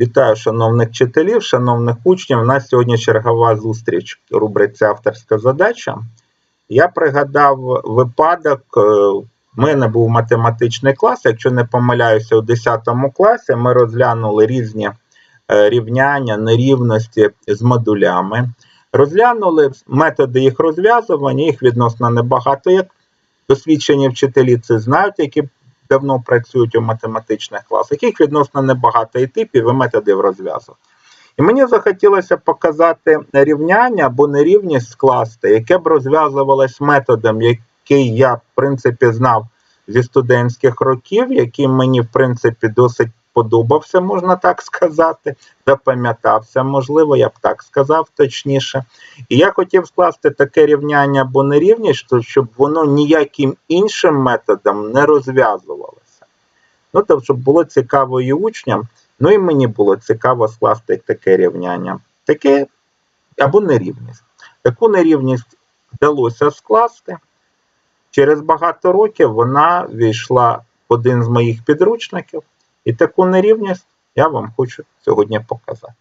Вітаю шановних вчителів, шановних учнів. У нас сьогодні чергова зустріч у рубриці Авторська задача. Я пригадав випадок. е, У мене був математичний клас. Якщо не помиляюся, у 10 класі ми розглянули різні е, рівняння, нерівності з модулями. Розглянули методи їх розв'язування, їх відносно небагато. Як досвідчені вчителі це знають, які давно працюють у математичних класах, їх відносно небагато і типів, і методів розв'язок. І мені захотілося показати рівняння або нерівність скласти, яке б розв'язувалось методом, який я, в принципі, знав зі студентських років, який мені, в принципі, досить подобався, можна так сказати, запам'ятався, можливо, я б так сказав точніше. І я хотів скласти таке рівняння або нерівність, щоб воно ніяким іншим методом не розв'язувалося. Ну, тобто, щоб було цікаво і учням, ну і мені було цікаво скласти таке рівняння. Таке або нерівність. Таку нерівність вдалося скласти. Через багато років вона війшла в один з моїх підручників, і таку нерівність я вам хочу сьогодні показати.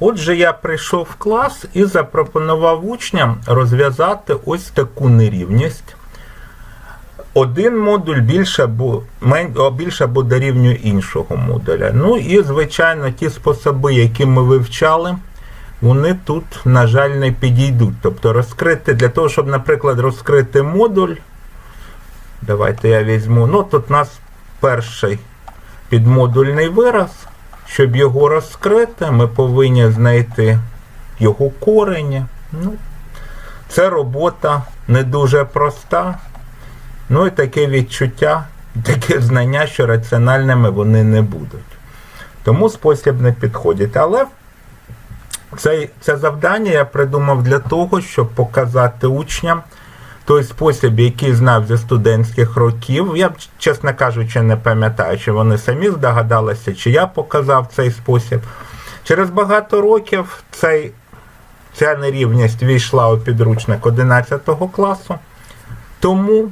Отже, я прийшов в клас і запропонував учням розв'язати ось таку нерівність. Один модуль більше або, більше або дорівнює іншого модуля. Ну і, звичайно, ті способи, які ми вивчали, вони тут, на жаль, не підійдуть. Тобто розкрити, для того, щоб, наприклад, розкрити модуль. Давайте я візьму. Ну, тут у нас перший підмодульний вираз. Щоб його розкрити, ми повинні знайти його корені. Ну, це робота не дуже проста. Ну і таке відчуття, таке знання, що раціональними вони не будуть. Тому спосіб не підходить. Але це, це завдання я придумав для того, щоб показати учням той спосіб, який знав зі студентських років. Я, чесно кажучи, не пам'ятаю, чи вони самі здогадалися, чи я показав цей спосіб. Через багато років цей, ця нерівність війшла у підручник 11 класу. Тому,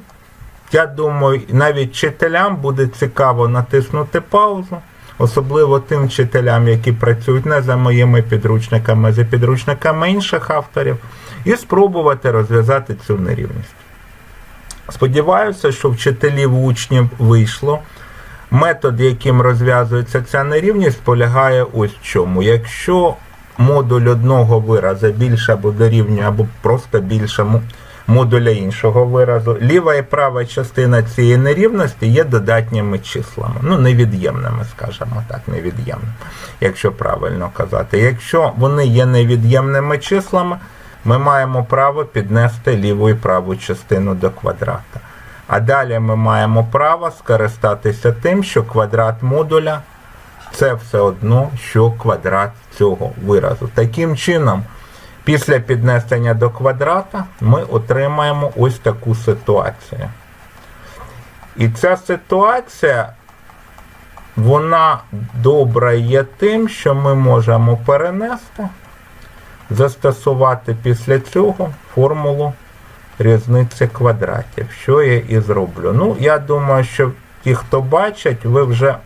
я думаю, навіть вчителям буде цікаво натиснути паузу, особливо тим вчителям, які працюють не за моїми підручниками, а за підручниками інших авторів, і спробувати розв'язати цю нерівність. Сподіваюся, що вчителів учнів вийшло. Метод, яким розв'язується ця нерівність, полягає ось в чому. Якщо модуль одного вираза більше або дорівнює, або просто більше модуля іншого виразу, ліва і права частина цієї нерівності є додатніми числами. Ну, невід'ємними, скажімо так, невід'ємними, якщо правильно казати. Якщо вони є невід'ємними числами, ми маємо право піднести ліву і праву частину до квадрата. А далі ми маємо право скористатися тим, що квадрат модуля це все одно, що квадрат цього виразу. Таким чином, після піднесення до квадрата ми отримаємо ось таку ситуацію. І ця ситуація, вона добра є тим, що ми можемо перенести, застосувати після цього формулу різниці квадратів, що я і зроблю. Ну, я думаю, що ті, хто бачать, ви вже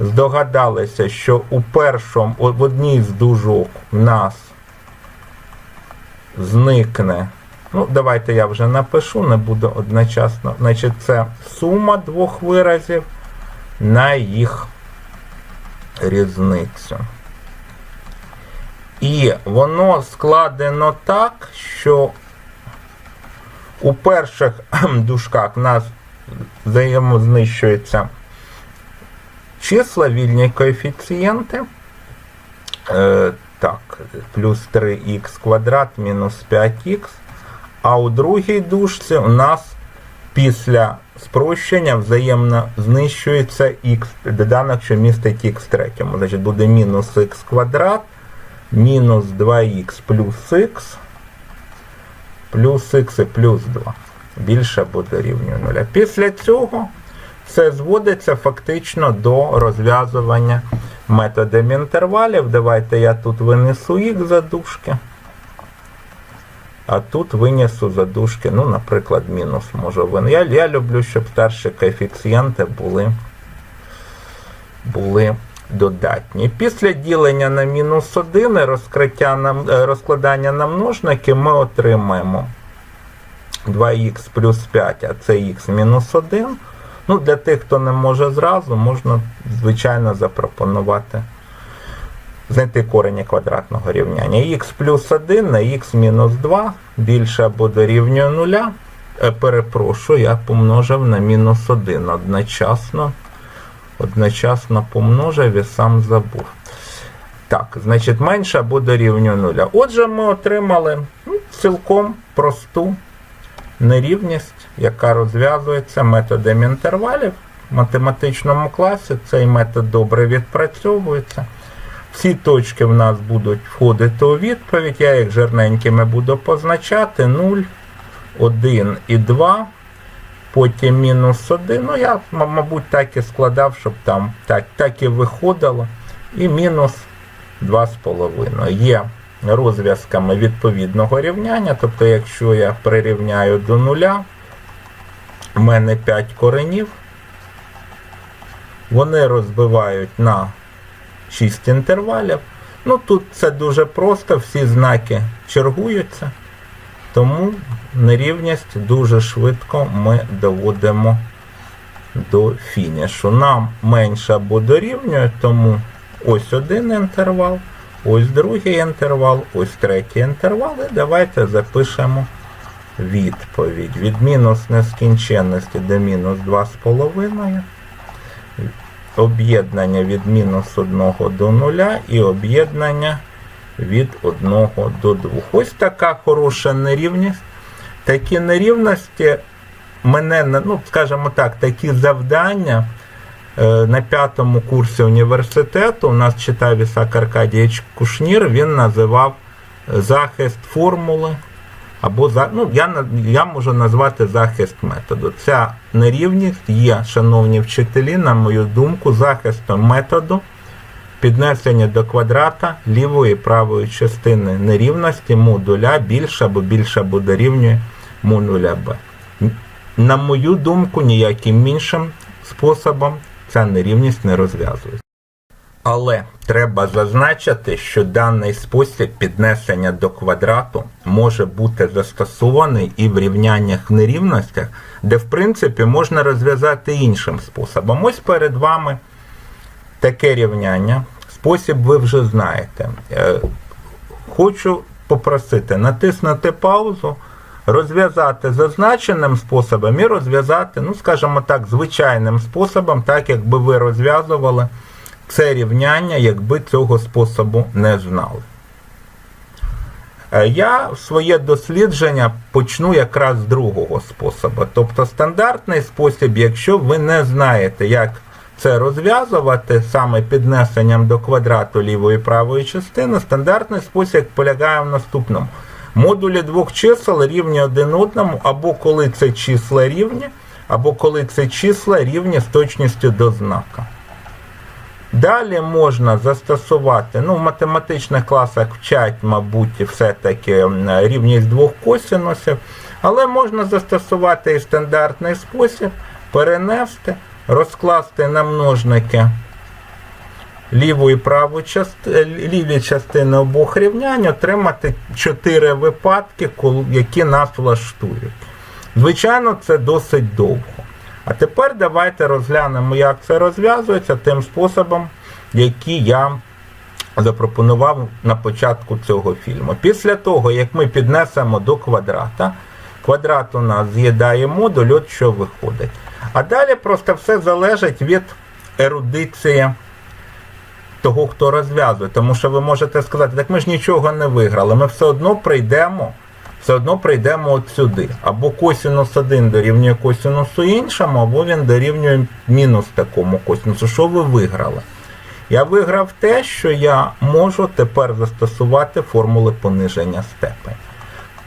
здогадалися, що у першому, в одній з дужок в нас зникне. Ну, давайте я вже напишу, не буду одночасно. Значить, це сума двох виразів на їх різницю. І воно складено так, що у перших дужках в нас взаємознищуються числа, вільні коефіцієнти. Так, плюс 3х квадрат мінус 5х. А у другій дужці у нас після спрощення взаємно знищується х, доданок, що містить х третьому. Значить, буде мінус х квадрат, мінус 2х плюс х, плюс х і плюс 2. Більше буде дорівнює 0. Після цього все зводиться фактично до розв'язування методом інтервалів. Давайте я тут винесу х задушки. А тут винесу задушки, ну, наприклад, мінус можу винести. Я, я люблю, щоб старші коефіцієнти були, були додатні. Після ділення на мінус 1 і розкриття на, е, розкладання на множники ми отримаємо 2х плюс 5, а це х мінус 1. Ну, для тих, хто не може зразу, можна, звичайно, запропонувати знайти корені квадратного рівняння. х плюс 1 на х мінус 2 більше або дорівнює 0. Е, Перепрошую, я помножив на мінус 1 одночасно. Одночасно помножив і сам забув. Так, значить, менше або дорівнює 0. Отже, ми отримали ну, цілком просту нерівність, яка розв'язується методом інтервалів. В математичному класі цей метод добре відпрацьовується. Всі точки в нас будуть входити у відповідь. Я їх жирненькими буду позначати 0, 1 і 2. Потім мінус 1. Ну, я, мабуть, так і складав, щоб там так, так і виходило. І мінус 2,5. Є розв'язками відповідного рівняння. Тобто, якщо я прирівняю до нуля, в мене 5 коренів. Вони розбивають на 6 інтервалів. Ну тут це дуже просто, всі знаки чергуються, тому нерівність дуже швидко ми доводимо до фінішу. Нам менше або дорівнює, тому ось один інтервал, ось другий інтервал, ось третій інтервал. І давайте запишемо відповідь. Від мінус нескінченності до мінус 2,5 об'єднання від мінус 1 до 0 і об'єднання від 1 до 2. Ось така хороша нерівність. Такі нерівності мене, ну, скажімо так, такі завдання на п'ятому курсі університету у нас читав Ісак Аркадійович Кушнір, він називав е, захист формули. Або ну, я, я можу назвати захист методу. Ця нерівність є, шановні вчителі, на мою думку, захистом методу піднесення до квадрата лівої і правої частини нерівності модуля більше або більше або дорівнює модуля b. На мою думку, ніяким іншим способом ця нерівність не розв'язується. Але треба зазначити, що даний спосіб піднесення до квадрату може бути застосований і в рівняннях нерівностях, де в принципі можна розв'язати іншим способом. Ось перед вами таке рівняння. Спосіб ви вже знаєте. Е, Хочу попросити натиснути паузу, розв'язати зазначеним способом і розв'язати, ну скажімо так, звичайним способом, так якби ви розв'язували це рівняння, якби цього способу не знали. Е, Я своє дослідження почну якраз з другого способу. Тобто стандартний спосіб, якщо ви не знаєте, як це розв'язувати саме піднесенням до квадрату лівої і правої частини, стандартний спосіб полягає в наступному. Модулі двох чисел рівні один одному, або коли це числа рівні, або коли це числа рівні з точністю до знака. Далі можна застосувати, ну в математичних класах вчать, мабуть, все-таки рівність двох косинусів, але можна застосувати і стандартний спосіб, перенести, розкласти на множники ліву і праву части, ліві частини обох рівнянь, отримати чотири випадки, які нас влаштують. Звичайно, це досить довго. А тепер давайте розглянемо, як це розв'язується тим способом, який я запропонував на початку цього фільму. Після того, як ми піднесемо до квадрата, квадрат у нас з'їдає модуль, от що виходить. А далі просто все залежить від ерудиції того, хто розв'язує. Тому що ви можете сказати, так ми ж нічого не виграли, ми все одно прийдемо. Все одно прийдемо от сюди. Або косінус 1 дорівнює косінусу іншому, або він дорівнює мінус такому косінусу. Що ви виграли? Я виграв те, що я можу тепер застосувати формули пониження степені.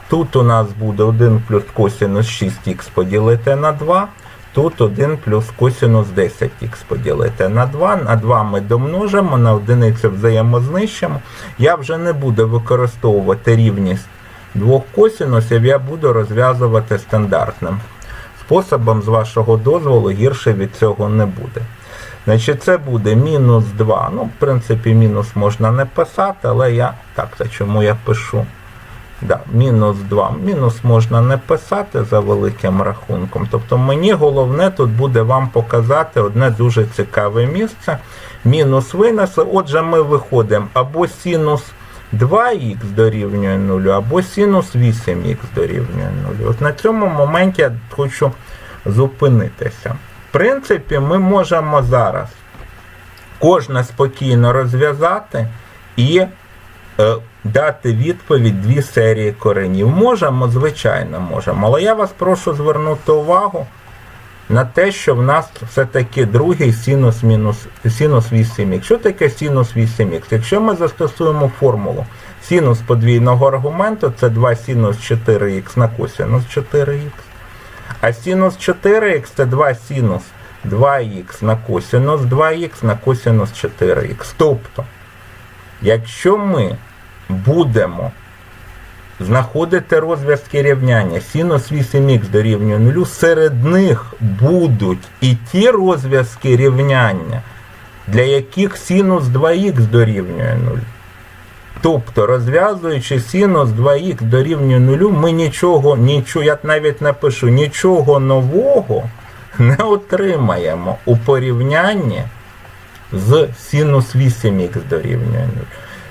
Тут у нас буде 1 плюс косінус 6х поділити на 2. Тут 1 плюс косінус 10х поділити на 2. На 2 ми домножимо, на одиницю взаємознищимо. Я вже не буду використовувати рівність двох косінусів, я буду розв'язувати стандартним способом, з вашого дозволу, гірше від цього не буде. Значить, це буде мінус 2. Ну, в принципі, мінус можна не писати, але я. Так, чому я пишу? Да, мінус 2. Мінус можна не писати за великим рахунком. Тобто мені головне тут буде вам показати одне дуже цікаве місце. Мінус винесли. Отже, ми виходимо або синус 2х дорівнює 0, або синус 8х дорівнює 0. От на цьому моменті я хочу зупинитися. В принципі, ми можемо зараз кожне спокійно розв'язати і дати відповідь дві серії коренів. Можемо, звичайно, можемо. Але я вас прошу звернути увагу на те, що в нас все-таки другий синус мінус синус 8х. Що таке синус 8х? Якщо ми застосуємо формулу синус подвійного аргументу, це 2 синус 4х на косинус 4х. А синус 4х це 2 синус 2х на косинус 2х на косинус 4х. Тобто, якщо ми будемо знаходити розв'язки рівняння синус 8х дорівнює 0, серед них будуть і ті розв'язки рівняння, для яких синус 2х дорівнює 0. Тобто, розв'язуючи синус 2х дорівнює 0, ми нічого, нічого, я навіть напишу, нічого нового не отримаємо у порівнянні з синус 8х дорівнює 0.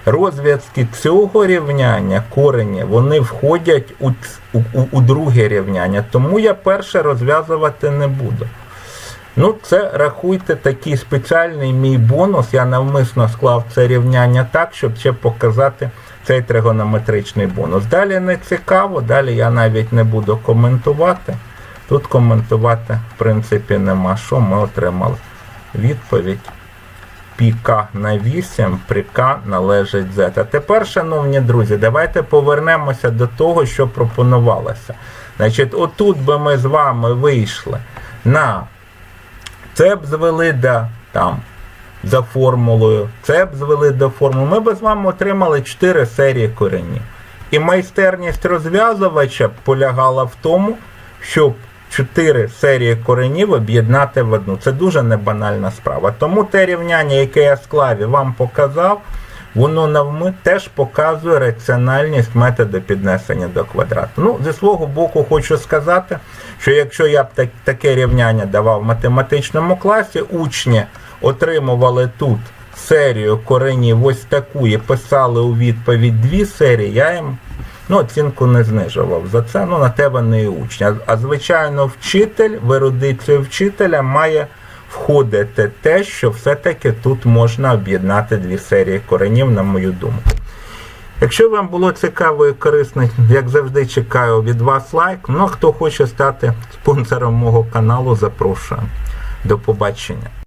Розв'язки цього рівняння, корені, вони входять у, у, у друге рівняння, тому я перше розв'язувати не буду. Ну, це рахуйте такий спеціальний мій бонус. Я навмисно склав це рівняння так, щоб ще показати цей тригонометричний бонус. Далі не цікаво, далі я навіть не буду коментувати. Тут коментувати, в принципі, нема що. Ми отримали відповідь. Піка на 8, при належить Z. А тепер, шановні друзі, давайте повернемося до того, що пропонувалося. Значить, отут би ми з вами вийшли на це б звели до там за формулою, це б звели до формули. Ми б з вами отримали 4 серії коренів. І майстерність розв'язувача полягала в тому, щоб 4 серії коренів об'єднати в одну. Це дуже небанальна справа. Тому те рівняння, яке я склав і вам показав, воно навми теж показує раціональність методу піднесення до квадрату. Ну, зі свого боку, хочу сказати, що якщо я б так, таке рівняння давав в математичному класі, учні отримували тут серію коренів ось таку і писали у відповідь дві серії, я їм ну, оцінку не знижував за це. Ну, на те вони і учні. А, а звичайно, вчитель, в вчителя має входити те, що все-таки тут можна об'єднати дві серії коренів, на мою думку. Якщо вам було цікаво і корисно, як завжди, чекаю від вас лайк. Ну а хто хоче стати спонсором мого каналу, запрошую. До побачення.